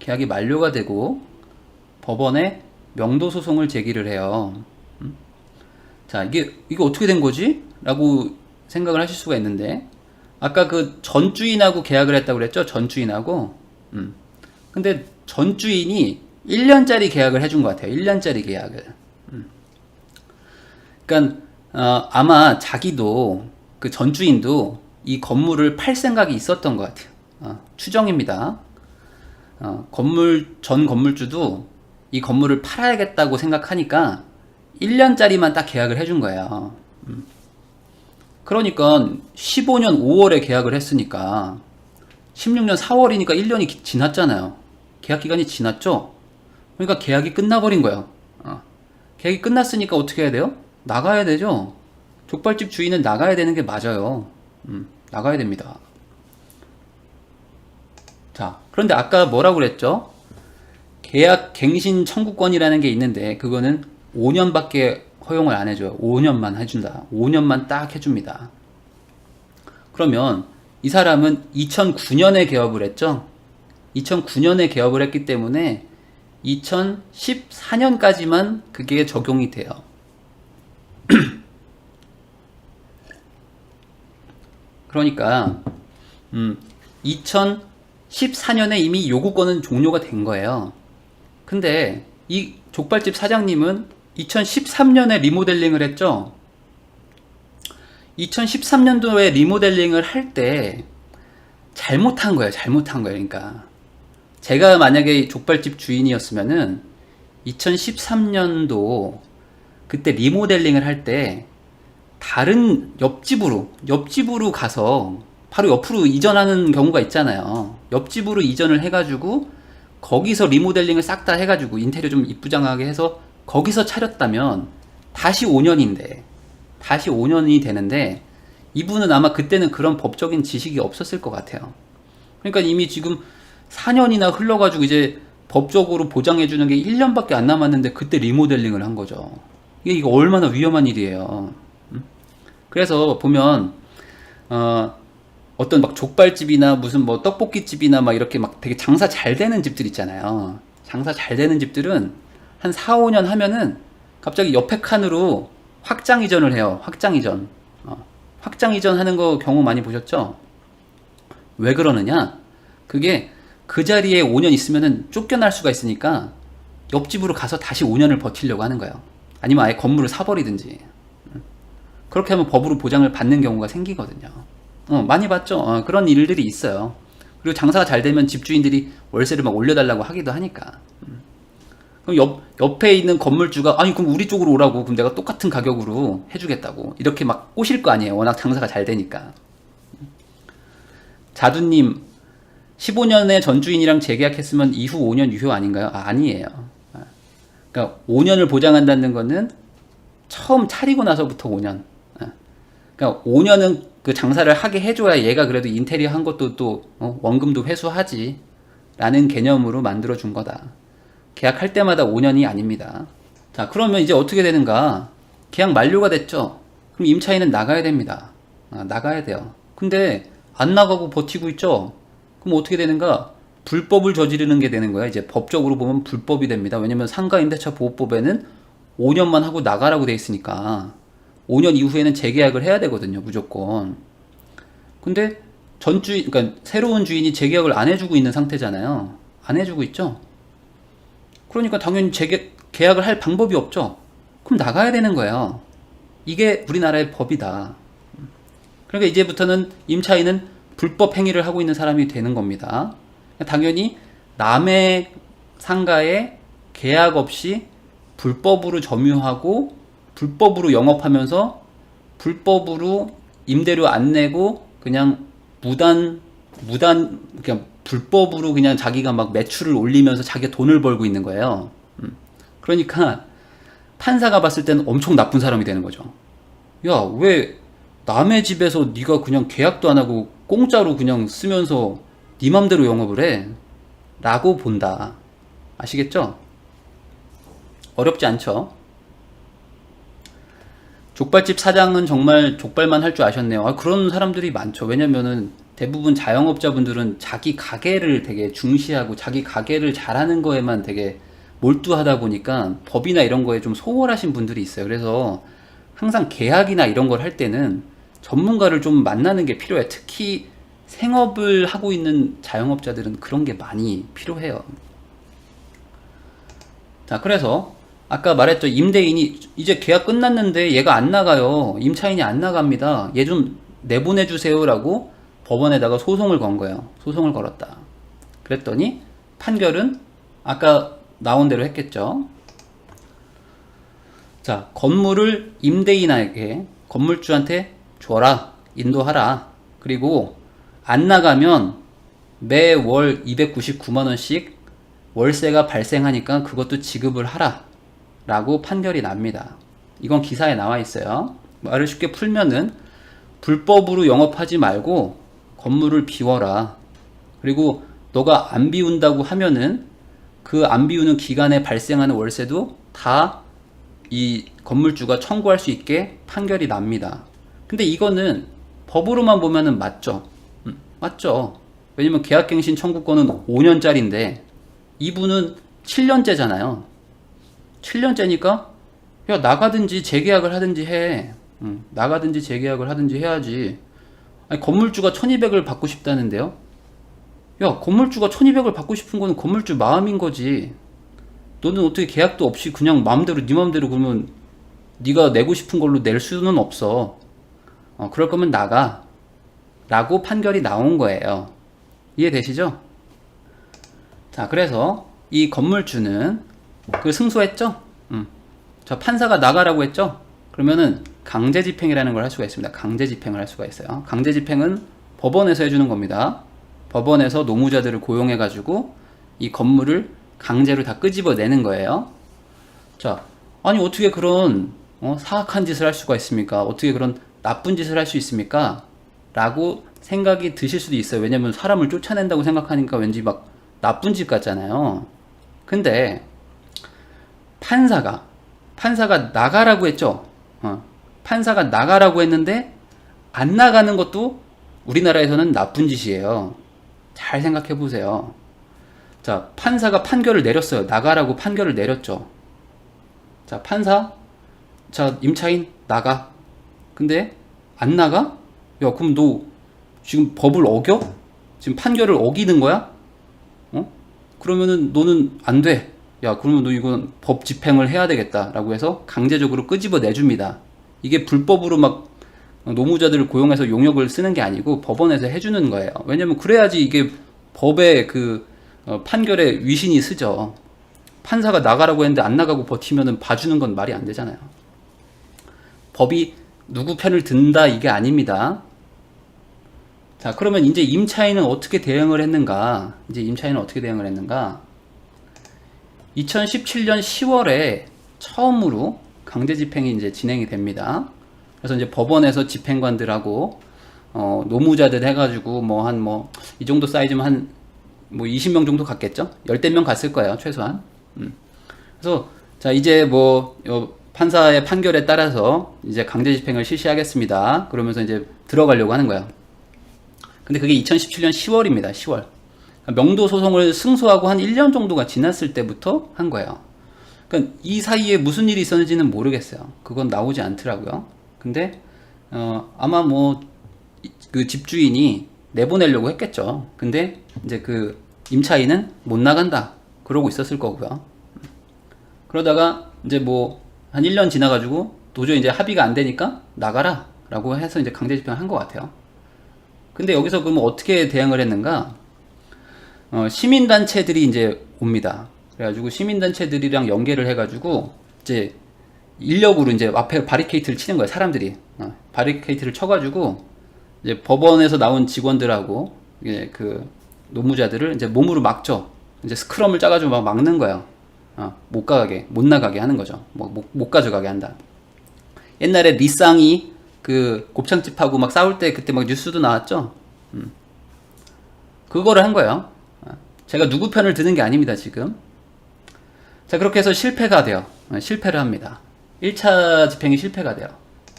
계약이 만료가 되고 법원에 명도 소송을 제기를 해요. 음? 자, 이게 이게 어떻게 된 거지? 라고 생각을 하실 수가 있는데 아까 그 전주인하고 계약을 했다고 그랬죠? 전주인하고. 음. 근데 전주인이 1년짜리 계약을 해준 것 같아요. 1년짜리 계약을. 음. 그러니까 어, 아마 자기도 그 전주인도 이 건물을 팔 생각이 있었던 것 같아요. 어, 추정입니다. 어, 건물 전 건물주도 이 건물을 팔아야겠다고 생각하니까 1년짜리만 딱 계약을 해준 거예요. 음. 그러니까 15년 5월에 계약을 했으니까 16년 4월이니까 1년이 기- 지났잖아요. 계약 기간이 지났죠. 그러니까 계약이 끝나버린 거예요. 어. 계약이 끝났으니까 어떻게 해야 돼요? 나가야 되죠. 족발집 주인은 나가야 되는 게 맞아요. 음, 나가야 됩니다. 자, 그런데 아까 뭐라고 그랬죠? 계약 갱신 청구권이라는 게 있는데 그거는 5년밖에 허용을 안 해줘요. 5년만 해준다. 5년만 딱 해줍니다. 그러면 이 사람은 2009년에 개업을 했죠. 2009년에 개업을 했기 때문에 2014년까지만 그게 적용이 돼요. 그러니까 음, 2014년에 이미 요구권은 종료가 된 거예요. 근데 이 족발집 사장님은 2013년에 리모델링을 했죠. 2013년도에 리모델링을 할 때 잘못한 거예요. 잘못한 거예요. 그러니까 제가 만약에 족발집 주인이었으면은 2013년도 그때 리모델링을 할 때 다른 옆집으로 옆집으로 가서 바로 옆으로 이전하는 경우가 있잖아요. 옆집으로 이전을 해가지고 거기서 리모델링을 싹 다 해가지고 인테리어 좀 이쁘장하게 해서 거기서 차렸다면 다시 5년인데 다시 5년이 되는데 이분은 아마 그때는 그런 법적인 지식이 없었을 것 같아요. 그러니까 이미 지금 4년이나 흘러가지고 이제 법적으로 보장해주는 게 1년밖에 안 남았는데 그때 리모델링을 한 거죠. 이게 얼마나 위험한 일이에요. 음? 그래서 보면 어, 어떤 막 족발집이나 무슨 뭐 떡볶이집이나 막 이렇게 막 되게 장사 잘 되는 집들 있잖아요. 장사 잘 되는 집들은 한 4, 5년 하면은 갑자기 옆에 칸으로 확장 이전을 해요. 확장 이전. 어, 확장 이전 하는 거 경우 많이 보셨죠? 왜 그러느냐? 그게 그 자리에 5년 있으면은 쫓겨날 수가 있으니까 옆집으로 가서 다시 5년을 버티려고 하는 거예요. 아니면 아예 건물을 사버리든지. 음. 그렇게 하면 법으로 보장을 받는 경우가 생기거든요. 어, 많이 봤죠? 어, 그런 일들이 있어요. 그리고 장사가 잘 되면 집주인들이 월세를 막 올려달라고 하기도 하니까. 음. 그럼 옆, 옆에 있는 건물주가, 아니, 그럼 우리 쪽으로 오라고. 그럼 내가 똑같은 가격으로 해주겠다고. 이렇게 막 꼬실 거 아니에요. 워낙 장사가 잘 되니까. 자두님, 15년에 전주인이랑 재계약했으면 이후 5년 유효 아닌가요? 아, 아니에요. 아, 그러니까 5년을 보장한다는 거는 처음 차리고 나서부터 5년. 아, 그러니까 5년은 그 장사를 하게 해줘야 얘가 그래도 인테리어 한 것도 또 어, 원금도 회수하지. 라는 개념으로 만들어 준 거다. 계약할 때마다 5년이 아닙니다. 자, 그러면 이제 어떻게 되는가? 계약 만료가 됐죠? 그럼 임차인은 나가야 됩니다. 아, 나가야 돼요. 근데 안 나가고 버티고 있죠? 그럼 어떻게 되는가? 불법을 저지르는 게 되는 거야. 이제 법적으로 보면 불법이 됩니다. 왜냐면 상가임대차 보호법에는 5년만 하고 나가라고 돼 있으니까 5년 이후에는 재계약을 해야 되거든요. 무조건. 근데 전 주인, 그러니까 새로운 주인이 재계약을 안 해주고 있는 상태잖아요. 안 해주고 있죠. 그러니까 당연히 재계 계약을 할 방법이 없죠. 그럼 나가야 되는 거예요. 이게 우리나라의 법이다. 그러니까 이제부터는 임차인은 불법 행위를 하고 있는 사람이 되는 겁니다. 당연히 남의 상가에 계약 없이 불법으로 점유하고 불법으로 영업하면서 불법으로 임대료 안 내고 그냥 무단 무단 그냥 불법으로 그냥 자기가 막 매출을 올리면서 자기가 돈을 벌고 있는 거예요. 음. 그러니까 판사가 봤을 때는 엄청 나쁜 사람이 되는 거죠. 야, 왜 남의 집에서 네가 그냥 계약도 안 하고 공짜로 그냥 쓰면서 네 맘대로 영업을 해? 라고 본다. 아시겠죠? 어렵지 않죠? 족발집 사장은 정말 족발만 할 줄 아셨네요. 아, 그런 사람들이 많죠. 왜냐면은 대부분 자영업자분들은 자기 가게를 되게 중시하고 자기 가게를 잘하는 거에만 되게 몰두하다 보니까 법이나 이런 거에 좀 소홀하신 분들이 있어요. 그래서 항상 계약이나 이런 걸 할 때는 전문가를 좀 만나는 게 필요해. 특히 생업을 하고 있는 자영업자들은 그런 게 많이 필요해요. 자, 그래서 아까 말했죠. 임대인이 이제 계약 끝났는데 얘가 안 나가요. 임차인이 안 나갑니다. 얘 좀 내보내 주세요라고 법원에다가 소송을 건 거예요. 소송을 걸었다. 그랬더니 판결은 아까 나온 대로 했겠죠. 자, 건물을 임대인에게 건물주한테 줘라. 인도하라. 그리고 안 나가면 매월 299만 원씩 월세가 발생하니까 그것도 지급을 하라. 라고 판결이 납니다. 이건 기사에 나와 있어요. 말을 쉽게 풀면은 불법으로 영업하지 말고 건물을 비워라. 그리고 너가 안 비운다고 하면은 그 안 비우는 기간에 발생하는 월세도 다 이 건물주가 청구할 수 있게 판결이 납니다. 근데 이거는 법으로만 보면은 맞죠. 음, 맞죠. 왜냐면 계약갱신 청구권은 5년짜리인데 이분은 7년째잖아요. 7년째니까 야 나가든지 재계약을 하든지 해. 음, 나가든지 재계약을 하든지 해야지. 아니, 건물주가 1200을 받고 싶다는데요. 야 건물주가 1200을 받고 싶은 거는 건물주 마음인 거지. 너는 어떻게 계약도 없이 그냥 마음대로 네 마음대로 그러면 네가 내고 싶은 걸로 낼 수는 없어. 어, 그럴 거면 나가. 라고 판결이 나온 거예요. 이해되시죠? 자, 그래서 이 건물주는 그 승소했죠? 음. 저 판사가 나가라고 했죠? 그러면은 강제 집행이라는 걸 할 수가 있습니다. 강제 집행을 할 수가 있어요. 강제 집행은 법원에서 해주는 겁니다. 법원에서 노무자들을 고용해 가지고 이 건물을 강제로 다 끄집어내는 거예요. 자, 아니 어떻게 그런 어, 사악한 짓을 할 수가 있습니까? 어떻게 그런 나쁜 짓을 할 수 있습니까? 라고 생각이 드실 수도 있어요. 왜냐면 사람을 쫓아낸다고 생각하니까 왠지 막 나쁜 짓 같잖아요. 근데 판사가 판사가 나가라고 했죠. 어, 판사가 나가라고 했는데 안 나가는 것도 우리나라에서는 나쁜 짓이에요. 잘 생각해 보세요. 자, 판사가 판결을 내렸어요. 나가라고 판결을 내렸죠. 자, 판사, 자, 임차인, 나가. 근데, 안 나가? 야, 그럼 너 지금 법을 어겨? 지금 판결을 어기는 거야? 어? 그러면은 너는 안 돼. 야, 그러면 너 이건 법 집행을 해야 되겠다. 라고 해서 강제적으로 끄집어 내줍니다. 이게 불법으로 막 노무자들을 고용해서 용역을 쓰는 게 아니고 법원에서 해주는 거예요. 왜냐면 그래야지 이게 법의 그 어, 판결에 위신이 쓰죠. 판사가 나가라고 했는데 안 나가고 버티면은 봐주는 건 말이 안 되잖아요. 법이 누구 편을 든다 이게 아닙니다. 자, 그러면 이제 임차인은 어떻게 대응을 했는가? 이제 임차인은 어떻게 대응을 했는가? 2017년 10월에 처음으로 강제 집행이 이제 진행이 됩니다. 그래서 이제 법원에서 집행관들하고 어, 노무자들 해가지고 뭐 한 뭐 이 정도 사이즈면 한 뭐 20명 정도 갔겠죠? 열댓 명 갔을 거예요, 최소한. 음. 그래서 자 이제 뭐요 판사의 판결에 따라서 이제 강제 집행을 실시하겠습니다. 그러면서 이제 들어가려고 하는 거예요. 근데 그게 2017년 10월입니다. 10월. 명도 소송을 승소하고 한 1년 정도가 지났을 때부터 한 거예요. 그러니까 이 사이에 무슨 일이 있었는지는 모르겠어요. 그건 나오지 않더라고요. 근데 어, 아마 뭐 그 집주인이 내보내려고 했겠죠. 근데 이제 그 임차인은 못 나간다. 그러고 있었을 거고요. 그러다가 이제 뭐 한 1년 지나가지고 도저히 이제 합의가 안 되니까 나가라. 라고 해서 이제 강제 집행을 한것 같아요. 근데 여기서 그러면 어떻게 대응을 했는가? 어, 시민단체들이 이제 옵니다. 그래가지고 시민단체들이랑 연계를 해가지고 이제 인력으로 이제 앞에 바리케이트를 치는 거예요. 사람들이 어, 바리케이트를 쳐가지고 이제 법원에서 나온 직원들하고 이제 그 노무자들을 이제 몸으로 막죠. 이제 스크럼을 짜가지고 막 막는 거예요. 어, 못 가게, 못 나가게 하는 거죠. 뭐, 못, 못 가져가게 한다. 옛날에 리쌍이 그 곱창집하고 막 싸울 때 그때 막 뉴스도 나왔죠. 음. 그거를 한 거예요. 어, 제가 누구 편을 드는 게 아닙니다, 지금. 자, 그렇게 해서 실패가 돼요. 어, 실패를 합니다. 1차 집행이 실패가 돼요.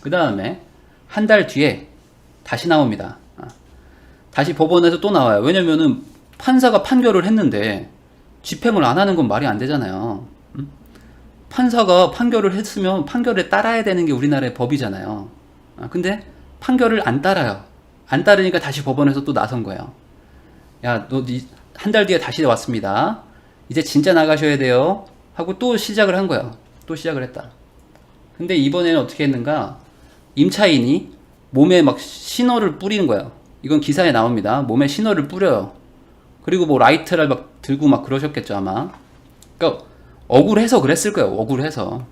그 다음에 한 달 뒤에 다시 나옵니다. 아, 다시 법원에서 또 나와요. 왜냐면은 판사가 판결을 했는데 집행을 안 하는 건 말이 안 되잖아요. 음? 판사가 판결을 했으면 판결에 따라야 되는 게 우리나라의 법이잖아요. 아, 근데 판결을 안 따라요. 안 따르니까 다시 법원에서 또 나선 거예요. 야, 너 한 달 뒤에 다시 왔습니다. 이제 진짜 나가셔야 돼요. 하고 또 시작을 한 거예요. 또 시작을 했다. 근데 이번에는 어떻게 했는가? 임차인이 몸에 막 신호를 뿌리는 거예요. 이건 기사에 나옵니다. 몸에 신호를 뿌려요. 그리고 뭐 라이트를 막 들고 막 그러셨겠죠, 아마. 그러니까 억울해서 그랬을 거예요. 억울해서.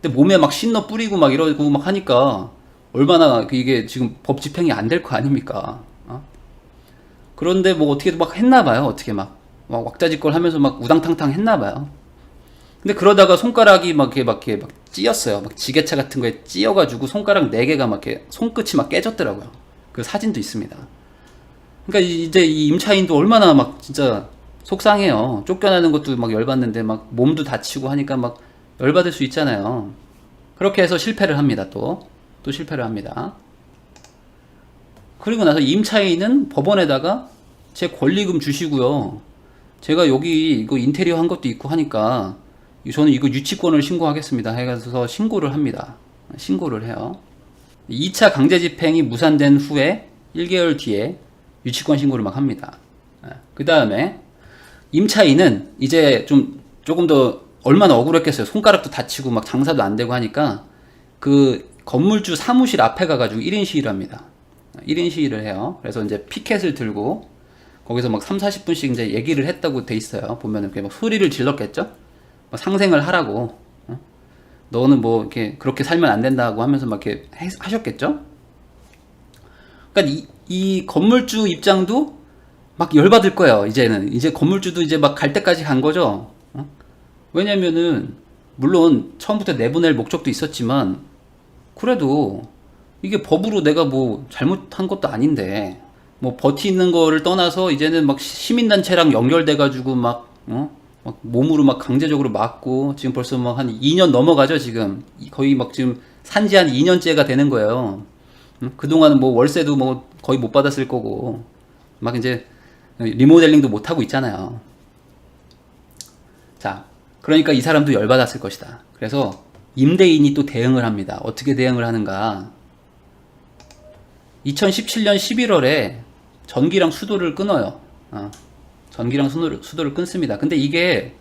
근데 몸에 막 신호 뿌리고 막 이러고 막 하니까 얼마나 그 이게 지금 법 집행이 안 될 거 아닙니까? 어? 그런데 뭐 어떻게 막 했나 봐요. 어떻게 막, 막 왁자지껄 하면서 막 우당탕탕 했나 봐요. 근데 그러다가 손가락이 막 이렇게 막 이렇게 막 찧었어요. 막 지게차 같은 거에 찧어가지고 손가락 네 개가 막 이렇게 손끝이 막 깨졌더라고요. 그 사진도 있습니다. 그러니까 이- 이제 이 임차인도 얼마나 막 진짜 속상해요. 쫓겨나는 것도 막 열받는데 막 몸도 다치고 하니까 막 열받을 수 있잖아요. 그렇게 해서 실패를 합니다. 또. 또 실패를 합니다. 그리고 나서 임차인은 법원에다가 제 권리금 주시고요. 제가 여기 이거 인테리어 한 것도 있고 하니까 저는 이거 유치권을 신고하겠습니다. 해가서 신고를 합니다. 신고를 해요. 2차 강제 집행이 무산된 후에 1개월 뒤에 유치권 신고를 막 합니다. 그 다음에 임차인은 이제 좀 조금 더 얼마나 억울했겠어요. 손가락도 다치고 막 장사도 안 되고 하니까 그 건물주 사무실 앞에 가가지고 1인 시위를 합니다. 1인 시위를 해요. 그래서 이제 피켓을 들고 거기서 막 3, 40분씩 이제 얘기를 했다고 돼 있어요. 보면은 그게 막 소리를 질렀겠죠? 막 상생을 하라고. 어? 너는 뭐 이렇게 그렇게 살면 안 된다고 하면서 막 이렇게 해- 하셨겠죠? 그러니까 이, 이 건물주 입장도 막 열받을 거예요. 이제는 이제 건물주도 이제 막 갈 때까지 간 거죠. 어? 왜냐면은 물론 처음부터 내보낼 목적도 있었지만 그래도 이게 법으로 내가 뭐 잘못한 것도 아닌데 뭐 버티는 거를 떠나서 이제는 막 시민단체랑 연결돼 가지고 막 어? 막 몸으로 막 강제적으로 맞고 지금 벌써 막 한 2년 넘어가죠 지금 이- 거의 막 지금 산지 한 2년째가 되는 거예요. 음? 그동안은 뭐 월세도 뭐 거의 못 받았을 거고 막 이제 리모델링도 못 하고 있잖아요. 자, 그러니까 이 사람도 열받았을 것이다. 그래서 임대인이 또 대응을 합니다. 어떻게 대응을 하는가? 2017년 11월에 전기랑 수도를 끊어요. 어, 전기랑 수도를, 수도를 끊습니다. 근데 이게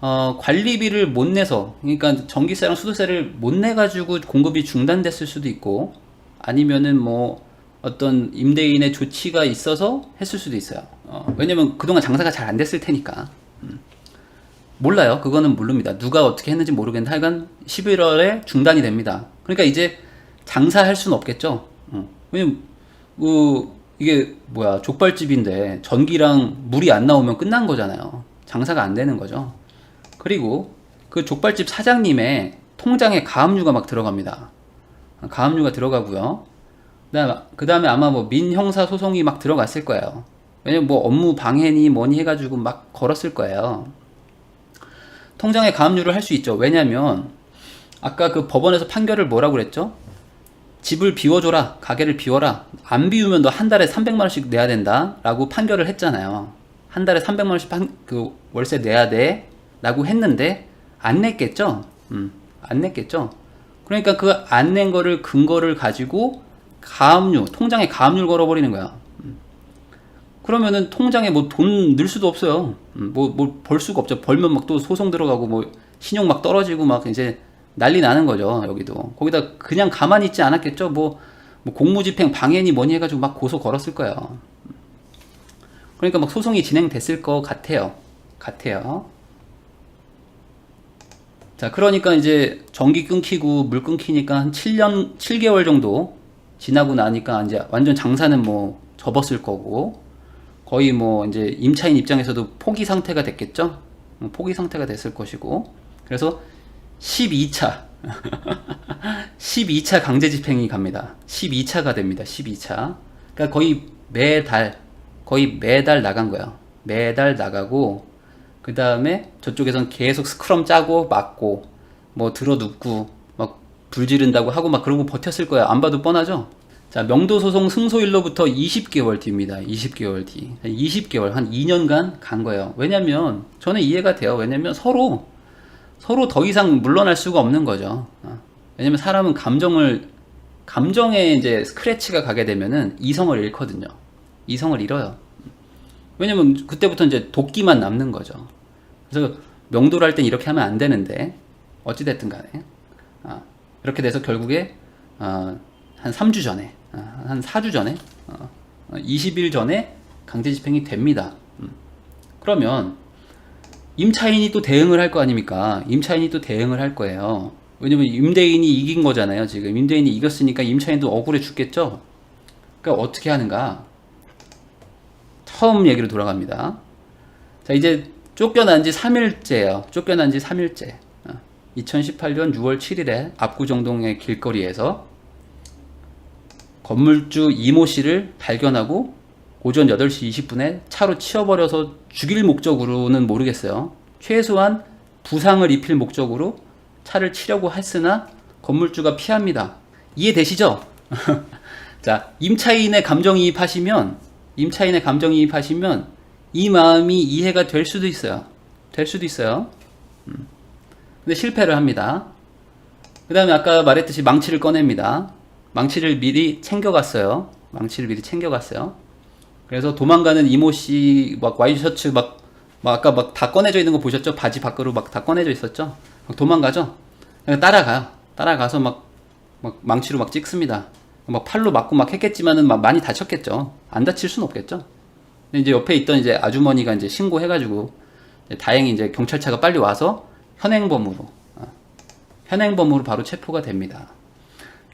어, 관리비를 못 내서, 그러니까 전기세랑 수도세를 못 내 가지고 공급이 중단됐을 수도 있고, 아니면은 뭐 어떤 임대인의 조치가 있어서 했을 수도 있어요. 어, 왜냐면 그동안 장사가 잘 안 됐을 테니까. 음. 몰라요. 그거는 모릅니다. 누가 어떻게 했는지 모르겠는데 하여간 11월에 중단이 됩니다. 그러니까 이제 장사할 수는 없겠죠. 어. 왜냐면 뭐 이게 뭐야 족발집인데 전기랑 물이 안 나오면 끝난 거잖아요. 장사가 안 되는 거죠. 그리고 그 족발집 사장님의 통장에 가압류가 막 들어갑니다. 가압류가 들어가고요. 그 다음에 아마 뭐 민형사 소송이 막 들어갔을 거예요. 왜냐면 뭐 업무 방해니 뭐니 해가지고 막 걸었을 거예요. 통장에 가압류를 할 수 있죠. 왜냐면 아까 그 법원에서 판결을 뭐라고 그랬죠? 집을 비워줘라, 가게를 비워라. 안 비우면 너 한 달에 300만 원씩 내야 된다 라고 판결을 했잖아요. 한 달에 300만 원씩 판, 그 월세 내야 돼 라고 했는데 안 냈겠죠? 음, 안 냈겠죠? 그러니까 그 안 낸 거를 근거를 가지고 가압류, 통장에 가압류를 걸어버리는 거야. 음. 그러면은 통장에 뭐 돈 넣을 수도 없어요. 음, 뭐, 뭐벌 수가 없죠. 벌면 막 또 소송 들어가고 뭐 신용 막 떨어지고 막 이제 난리 나는 거죠. 여기도. 거기다 그냥 가만히 있지 않았겠죠. 뭐, 뭐 공무집행 방해니 뭐니 해가지고 막 고소 걸었을 거예요. 그러니까 막 소송이 진행됐을 것 같아요. 같아요. 자, 그러니까 이제 전기 끊기고 물 끊기니까 한 7년, 7개월 정도 지나고 나니까 이제 완전 장사는 뭐 접었을 거고 거의 뭐 이제 임차인 입장에서도 포기 상태가 됐겠죠? 음, 포기 상태가 됐을 것이고 그래서 12차 12차 강제 집행이 갑니다. 12차가 됩니다. 12차. 그러니까 거의 매달 거의 매달 나간 거예요. 매달 나가고 그 다음에 저쪽에선 계속 스크럼 짜고 맞고 뭐 들어 눕고 막 불지른다고 하고 막 그러고 버텼을 거야. 안 봐도 뻔하죠? 자, 명도 소송 승소일로부터 20개월 뒤입니다. 20개월 뒤. 20개월, 한 2년간 간 거예요. 왜냐면, 저는 이해가 돼요. 왜냐면 서로, 서로 더 이상 물러날 수가 없는 거죠. 어. 왜냐면 사람은 감정을, 감정에 이제 스크래치가 가게 되면은 이성을 잃거든요. 이성을 잃어요. 왜냐면 그때부터 이제 도끼만 남는 거죠. 그래서 명도를 할 땐 이렇게 하면 안 되는데, 어찌됐든 간에. 아, 이렇게 돼서 결국에, 어, 한 3주 전에, 아, 한 4주 전에, 어, 20일 전에 강제 집행이 됩니다. 음. 그러면 임차인이 또 대응을 할 거 아닙니까? 임차인이 또 대응을 할 거예요. 왜냐면 임대인이 이긴 거잖아요. 지금 임대인이 이겼으니까 임차인도 억울해 죽겠죠. 그러니까 어떻게 하는가? 처음 얘기로 돌아갑니다. 자, 이제 쫓겨난 지 3일째예요. 쫓겨난 지 3일째. 2018년 6월 7일에 압구정동의 길거리에서 건물주 이모 씨를 발견하고 오전 8시 20분에 차로 치워버려서 죽일 목적으로는 모르겠어요. 최소한 부상을 입힐 목적으로 차를 치려고 했으나 건물주가 피합니다. 이해되시죠? 자, 임차인의 감정이입하시면, 임차인의 감정이입하시면 이 마음이 이해가 될 수도 있어요. 될 수도 있어요. 음. 근데 실패를 합니다. 그 다음에 아까 말했듯이 망치를 꺼냅니다. 망치를 미리 챙겨갔어요. 망치를 미리 챙겨갔어요. 그래서 도망가는 이모 씨, 막 와이셔츠 막, 막 아까 막 다 꺼내져 있는 거 보셨죠? 바지 밖으로 막 다 꺼내져 있었죠? 막 도망가죠? 따라가요. 따라가서 막, 막 망치로 막 찍습니다. 막 팔로 맞고 막 했겠지만은 막 많이 다쳤겠죠. 안 다칠 순 없겠죠. 근데 이제 옆에 있던 이제 아주머니가 이제 신고해가지고 이제 다행히 이제 경찰차가 빨리 와서 현행범으로 어, 현행범으로 바로 체포가 됩니다.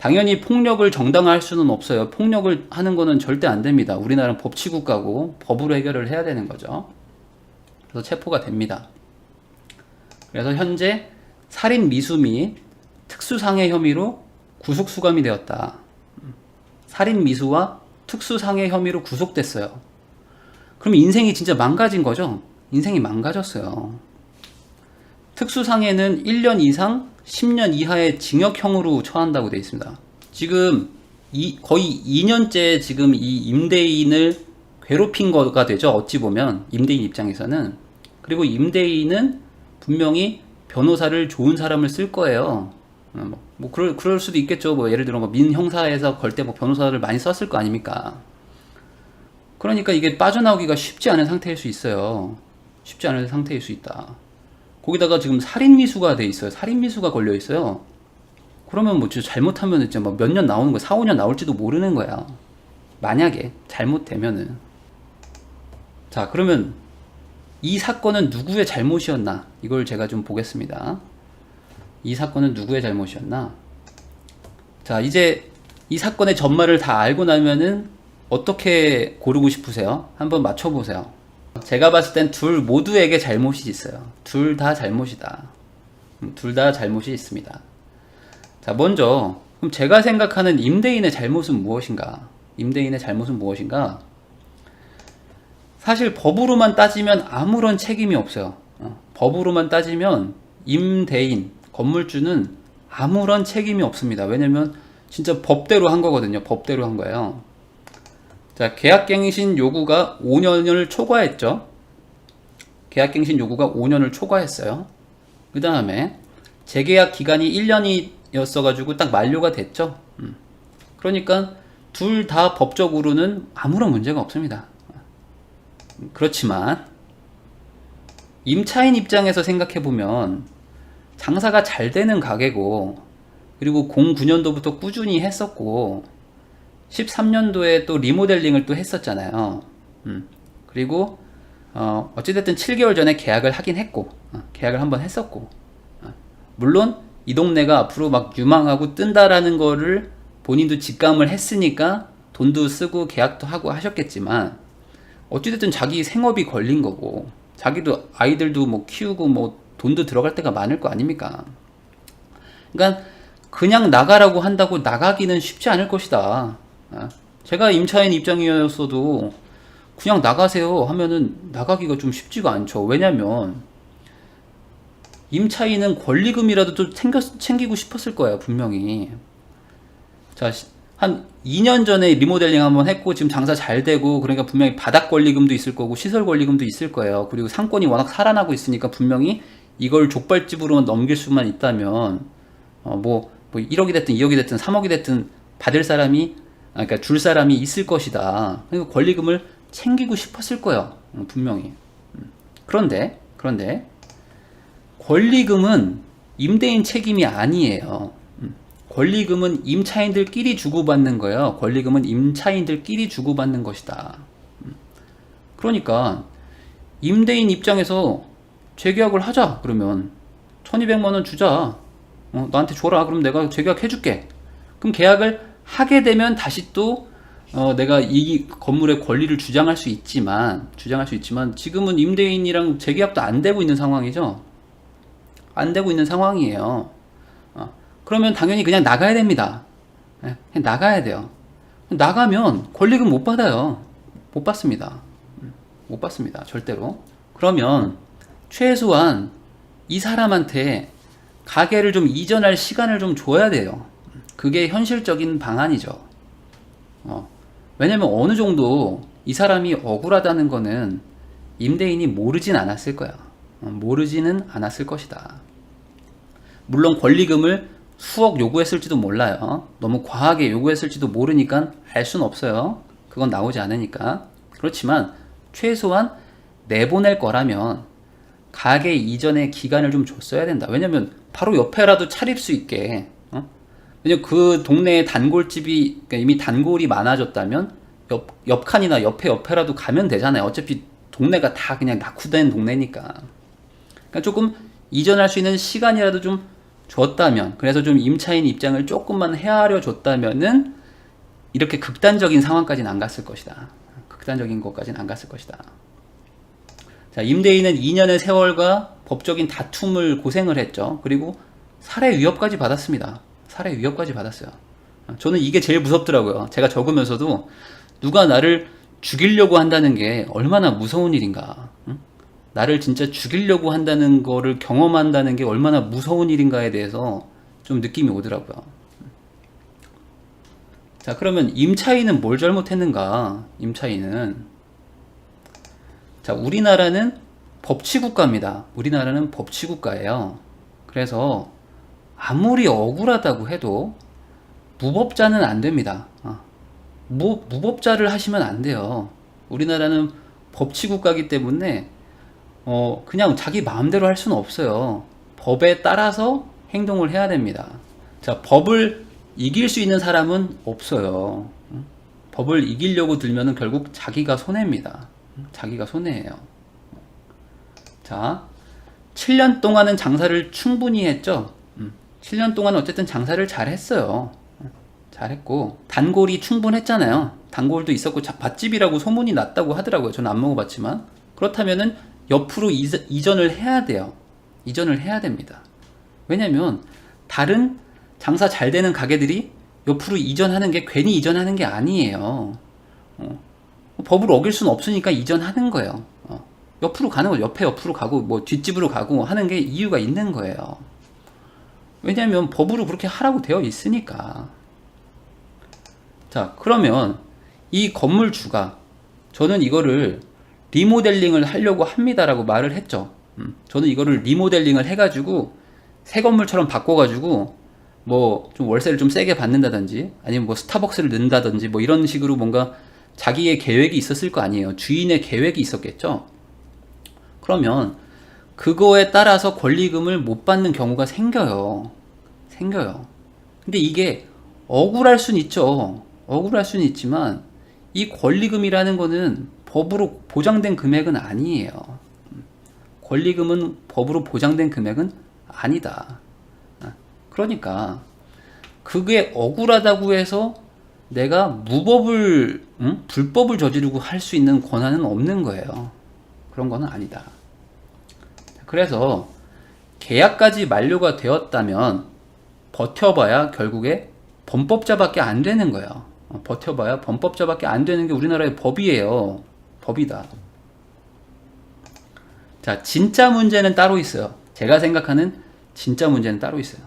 당연히 폭력을 정당화할 수는 없어요. 폭력을 하는 거는 절대 안 됩니다. 우리나라는 법치국가고 법으로 해결을 해야 되는 거죠. 그래서 체포가 됩니다. 그래서 현재 살인 미수 및 특수상해 혐의로 구속 수감이 되었다. 살인 미수와 특수상해 혐의로 구속됐어요. 그럼 인생이 진짜 망가진 거죠? 인생이 망가졌어요. 특수상해는 1년 이상 10년 이하의 징역형으로 처한다고 되어 있습니다. 지금 이 거의 2년째 지금 이 임대인을 괴롭힌 거가 되죠. 어찌 보면 임대인 입장에서는 그리고 임대인은 분명히 변호사를 좋은 사람을 쓸 거예요. 어, 뭐, 뭐 그럴, 그럴 수도 있겠죠. 뭐 예를 들어 뭐 민형사에서 걸 때 뭐 변호사를 많이 썼을 거 아닙니까? 그러니까 이게 빠져나오기가 쉽지 않은 상태일 수 있어요. 쉽지 않은 상태일 수 있다. 거기다가 지금 살인 미수가 돼 있어요. 살인 미수가 걸려 있어요. 그러면 뭐 진짜 잘못하면 진짜 몇년 나오는 거야. 4, 5년 나올지도 모르는 거야. 만약에 잘못되면은. 자, 그러면 이 사건은 누구의 잘못이었나? 이걸 제가 좀 보겠습니다. 이 사건은 누구의 잘못이었나? 자, 이제 이 사건의 전말을 다 알고 나면은 어떻게 고르고 싶으세요? 한번 맞춰보세요. 제가 봤을 땐 둘 모두에게 잘못이 있어요. 둘 다 잘못이다. 음, 둘다 잘못이 있습니다. 자, 먼저, 그럼 제가 생각하는 임대인의 잘못은 무엇인가? 임대인의 잘못은 무엇인가? 사실 법으로만 따지면 아무런 책임이 없어요. 어, 법으로만 따지면 임대인, 건물주는 아무런 책임이 없습니다. 왜냐면 진짜 법대로 한 거거든요. 법대로 한 거예요. 자, 계약갱신 요구가 5년을 초과했죠. 계약갱신 요구가 5년을 초과했어요. 그 다음에 재계약 기간이 1년이었어가지고 딱 만료가 됐죠. 음. 그러니까 둘 다 법적으로는 아무런 문제가 없습니다. 그렇지만 임차인 입장에서 생각해 보면 장사가 잘 되는 가게고 그리고 09년도부터 꾸준히 했었고 13년도에 또 리모델링을 또 했었잖아요. 음. 그리고 어, 어찌됐든 7개월 전에 계약을 하긴 했고 어, 계약을 한번 했었고 어, 물론 이 동네가 앞으로 막 유망하고 뜬다라는 거를 본인도 직감을 했으니까 돈도 쓰고 계약도 하고 하셨겠지만 어찌됐든 자기 생업이 걸린 거고 자기도 아이들도 뭐 키우고 뭐 돈도 들어갈 때가 많을 거 아닙니까? 그러니까 그냥 나가라고 한다고 나가기는 쉽지 않을 것이다. 아, 제가 임차인 입장이었어도 그냥 나가세요 하면은 나가기가 좀 쉽지가 않죠. 왜냐면 임차인은 권리금이라도 좀 챙겨, 챙기고 싶었을 거예요, 분명히. 자, 시- 한 2년 전에 리모델링 한번 했고 지금 장사 잘 되고 그러니까 분명히 바닥 권리금도 있을 거고 시설 권리금도 있을 거예요. 그리고 상권이 워낙 살아나고 있으니까 분명히 이걸 족발집으로만 넘길 수만 있다면 어, 뭐, 뭐 1억이 됐든 2억이 됐든 3억이 됐든 받을 사람이 아, 그러니까 줄 사람이 있을 것이다. 그러니까 권리금을 챙기고 싶었을. 음, 분명히. 음. 그런데 그런데 권리금은 임대인 책임이 아니에요. 음. 권리금은 임차인들끼리 주고받는 거예요. 권리금은 임차인들끼리 주고받는 것이다. 음. 그러니까 임대인 입장에서 재계약을 하자 그러면 1200만 원 주자. 어, 나한테 줘라. 그럼 내가 재계약 해줄게. 그럼 계약을 하게 되면 다시 또 어, 내가 이 건물의 권리를 주장할 수 있지만 주장할 수 있지만 지금은 임대인이랑 재계약도 안 되고 있는 상황이죠. 안 되고 있는 상황이에요. 어, 그러면 당연히 그냥 나가야 됩니다. 예, 그냥 나가야 돼요. 나가면 권리금 못 받아요. 못 받습니다. 음, 못 받습니다. 절대로. 그러면 최소한 이 사람한테 가게를 좀 이전할 시간을 좀 줘야 돼요. 그게 현실적인 방안이죠. 어, 왜냐면 어느 정도 이 사람이 억울하다는 거는 임대인이 모르진 않았을 거야. 어, 모르지는 않았을 것이다. 물론 권리금을 수억 요구했을지도 몰라요. 너무 과하게 요구했을지도 모르니까 알 수는 없어요. 그건 나오지 않으니까. 그렇지만 최소한 내보낼 거라면 가게 이전의 기간을 좀 줬어야 된다. 왜냐면 바로 옆에라도 차릴 수 있게. 어? 왜냐면 그 동네에 단골집이 그러니까 이미 단골이 많아졌다면 옆, 옆 칸이나 옆에 옆에라도 가면 되잖아요. 어차피 동네가 다 그냥 낙후된 동네니까. 그러니까 조금 이전할 수 있는 시간이라도 좀 줬다면, 그래서 좀 임차인 입장을 조금만 헤아려 줬다면은 이렇게 극단적인 상황까지는 안 갔을 것이다. 극단적인 것까지는 안 갔을 것이다. 자, 임대인은 2년의 세월과 법적인 다툼을 고생을 했죠. 그리고 살해 위협까지 받았습니다. 살해 위협까지 받았어요. 저는 이게 제일 무섭더라고요. 제가 적으면서도 누가 나를 죽이려고 한다는 게 얼마나 무서운 일인가. 응? 나를 진짜 죽이려고 한다는 거를 경험한다는 게 얼마나 무서운 일인가에 대해서 좀 느낌이 오더라고요. 자, 그러면 임차인은 뭘 잘못했는가? 임차인은 자, 우리나라는 법치국가입니다. 우리나라는 법치국가예요. 그래서 아무리 억울하다고 해도 무법자는 안 됩니다. 어. 무, 무법자를 하시면 안 돼요. 우리나라는 법치국가이기 때문에 어, 그냥 자기 마음대로 할 수는 없어요. 법에 따라서 행동을 해야 됩니다. 자, 법을 이길 수 있는 사람은 없어요. 응? 법을 이기려고 들면은 결국 자기가 손해입니다. 응? 자기가 손해예요. 자, 7년 동안은 장사를 충분히 했죠. 음, 7년 동안 어쨌든 장사를 잘 했어요. 음, 잘했고, 단골이 충분했잖아요. 단골도 있었고, 자- 맛집이라고 소문이 났다고 하더라고요. 저는 안 먹어봤지만. 그렇다면은 옆으로 이전- 이전을 해야 돼요. 이전을 해야 됩니다. 왜냐면, 다른 장사 잘 되는 가게들이 옆으로 이전하는 게 괜히 이전하는 게 아니에요. 어, 법을 어길 수는 없으니까 이전하는 거예요. 어, 옆으로 가는 거, 옆에 옆으로 가고, 뭐 뒷집으로 가고 하는 게 이유가 있는 거예요. 왜냐하면 법으로 그렇게 하라고 되어 있으니까. 자, 그러면 이 건물주가 저는 이거를 리모델링을 하려고 합니다라고 말을 했죠. 음, 저는 이거를 리모델링을 해가지고 새 건물처럼 바꿔가지고 뭐 좀 월세를 좀 세게 받는다든지 아니면 뭐 스타벅스를 넣는다든지 뭐 이런 식으로 뭔가 자기의 계획이 있었을 거 아니에요. 주인의 계획이 있었겠죠. 그러면 그거에 따라서 권리금을 못 받는 경우가 생겨요. 생겨요. 근데 이게 억울할 순 있죠. 억울할 수는 있지만 이 권리금이라는 거는 법으로 보장된 금액은 아니에요. 권리금은 법으로 보장된 금액은 아니다. 그러니까 그게 억울하다고 해서 내가 무법을 응? 불법을 저지르고 할 수 있는 권한은 없는 거예요. 그런 거는 아니다. 그래서 계약까지 만료가 되었다면 버텨봐야 결국에 범법자밖에 안 되는 거예요. 어, 버텨봐야 범법자밖에 안 되는 게 우리나라의 법이에요. 법이다. 자, 진짜 문제는 따로 있어요. 제가 생각하는 진짜 문제는 따로 있어요.